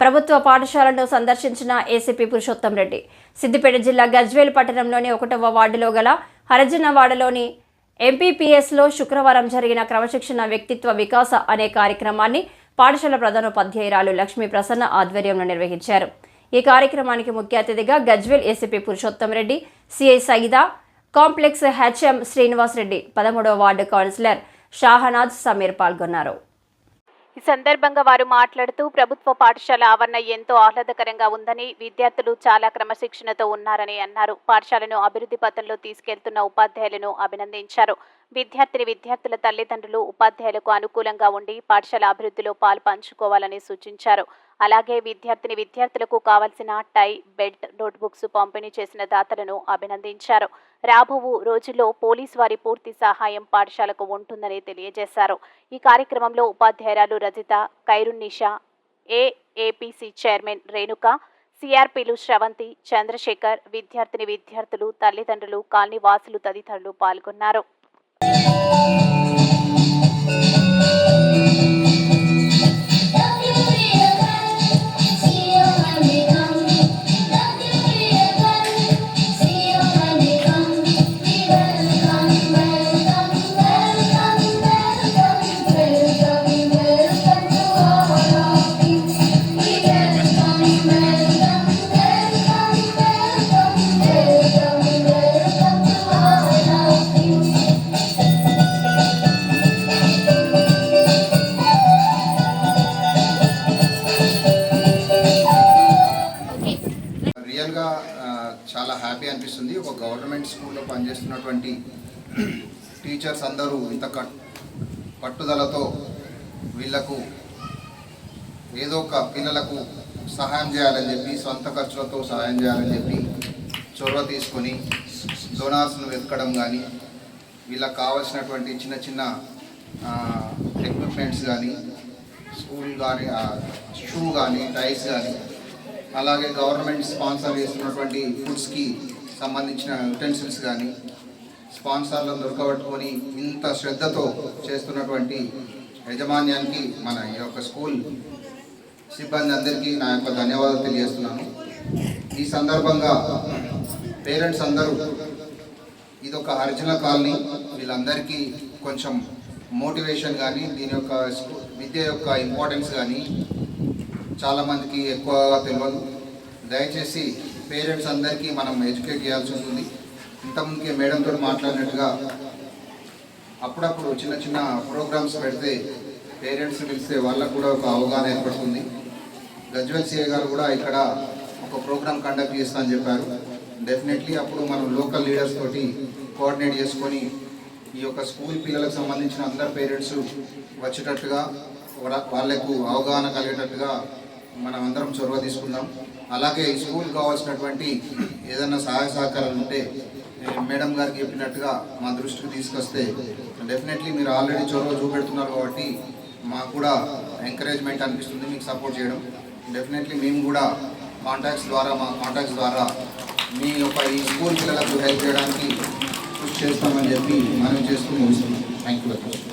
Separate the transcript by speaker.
Speaker 1: ప్రభుత్వ పాఠశాలను సందర్శించిన ఏసీపీ పురుషోత్తం రెడ్డి. సిద్దిపేట జిల్లా గజ్వేల్ పట్టణంలోని ఒకటవ వార్డులో గల హరజనవాడలోని ఎంపీపీఎస్లో శుక్రవారం జరిగిన క్రమశిక్షణ వ్యక్తిత్వ వికాస అనే కార్యక్రమాన్ని పాఠశాల ప్రధానోపాధ్యాయురాలు లక్ష్మీ ప్రసన్న ఆధ్వర్యంలో నిర్వహించారు. ఈ కార్యక్రమానికి ముఖ్య అతిథిగా Gajwel ACP Purushottam Reddy CI Sayida complex HM Srinivas Reddy పదమూడవ వార్డు కౌన్సిలర్ షాహనాజ్ సమీర్ పాల్గొన్నారు.
Speaker 2: ఈ సందర్భంగా వారు మాట్లాడుతూ ప్రభుత్వ పాఠశాల ఆవరణ ఎంతో ఆహ్లాదకరంగా ఉందని విద్యార్థులు చాలా క్రమశిక్షణతో ఉన్నారని అన్నారు. పాఠశాలను అభివృద్ధి పథంలో తీసుకెళ్తున్న ఉపాధ్యాయులను అభినందించారు. విద్యార్థిని విద్యార్థుల తల్లిదండ్రులు ఉపాధ్యాయులకు అనుకూలంగా ఉండి పాఠశాల అభివృద్ధిలో పాలు పంచుకోవాలని సూచించారు. అలాగే విద్యార్థిని విద్యార్థులకు కావలసిన టై బెల్ట్ నోట్బుక్స్ పంపిణీ చేసిన దాతలను అభినందించారు. రాబోవు రోజుల్లో పోలీస్ వారి పూర్తి సహాయం పాఠశాలకు ఉంటుందని తెలియజేశారు. ఈ కార్యక్రమంలో ఉపాధ్యాయురాలు రజిత ఖైరున్నిషా ఏఏపీసీ చైర్మన్ రేణుక సిఆర్పీలు శ్రవంతి చంద్రశేఖర్ విద్యార్థిని విద్యార్థులు తల్లిదండ్రులు కాలనీ వాసులు తదితరులు పాల్గొన్నారు.
Speaker 3: చాలా హ్యాపీ అనిపిస్తుంది. ఒక గవర్నమెంట్ స్కూల్లో పనిచేస్తున్నటువంటి టీచర్స్ అందరూ ఇంత కట్ పట్టుదలతో వీళ్ళకు ఏదో ఒక పిల్లలకు సహాయం చేయాలని చెప్పి సొంత ఖర్చులతో సహాయం చేయాలని చెప్పి చొరవ తీసుకొని డొనార్స్ను వెతకడం కానీ వీళ్ళకి కావాల్సినటువంటి చిన్న చిన్న ఎక్విప్మెంట్స్ కానీ స్కూల్ కానీ షూ కానీ టైర్స్ కానీ అలాగే గవర్నమెంట్ స్పాన్సర్ చేస్తున్నటువంటి ఫుడ్స్కి సంబంధించిన యుటెన్సిల్స్ కానీ స్పాన్సర్లను దొరకబట్టుకొని ఇంత శ్రద్ధతో చేస్తున్నటువంటి యజమాన్యానికి మన ఈ యొక్క స్కూల్ సిబ్బంది అందరికీ నా యొక్క ధన్యవాదాలు తెలియజేస్తున్నాను. ఈ సందర్భంగా పేరెంట్స్ అందరూ ఇది ఒక హరిజన కాలనీ. వీళ్ళందరికీ కొంచెం మోటివేషన్ కానీ దీని యొక్క విద్య యొక్క ఇంపార్టెన్స్ కానీ చాలామందికి ఎక్కువగా తెలియదు దయచేసి పేరెంట్స్ అందరికీ మనం ఎడ్యుకేట్ చేయాల్సి ఉంటుంది. ఇంతకుముందుకే మేడంతో మాట్లాడినట్టుగా అప్పుడప్పుడు చిన్న చిన్న ప్రోగ్రామ్స్ పెడితే పేరెంట్స్ పిలిస్తే వాళ్ళకు కూడా ఒక అవగాహన ఏర్పడుతుంది. గజ్వల్ సిఏ గారు కూడా ఇక్కడ ఒక ప్రోగ్రామ్ కండక్ట్ చేస్తా అని చెప్పారు. డెఫినెట్లీ అప్పుడు మనం లోకల్ లీడర్స్ తోటి కోఆర్డినేట్ చేసుకొని ఈ యొక్క స్కూల్ పిల్లలకు సంబంధించిన అందరు పేరెంట్స్ వచ్చేటట్టుగా వాళ్ళకు అవగాహన కలిగేటట్టుగా మనం అందరం చొరవ తీసుకుందాం. అలాగే స్కూల్ కావాల్సినటువంటి ఏదైనా సహాయ సహకారాలు ఉంటే మేడం గారికి చెప్పినట్టుగా మా దృష్టికి తీసుకొస్తే డెఫినెట్లీ మీరు ఆల్రెడీ చొరవ చూపెడుతున్నారు కాబట్టి మాకు కూడా ఎంకరేజ్మెంట్ అనిపిస్తుంది మీకు సపోర్ట్ చేయడం. డెఫినెట్లీ మేము కూడా కాంటాక్ట్స్ ద్వారా మా కాంటాక్ట్స్ ద్వారా మీ యొక్క ఈ స్కూల్ పిల్లలకు హెల్ప్ చేయడానికి కృషి చేస్తామని చెప్పి మనం చేసుకుని ముగిస్తున్నాం థ్యాంక్ యూ వెరీ మచ్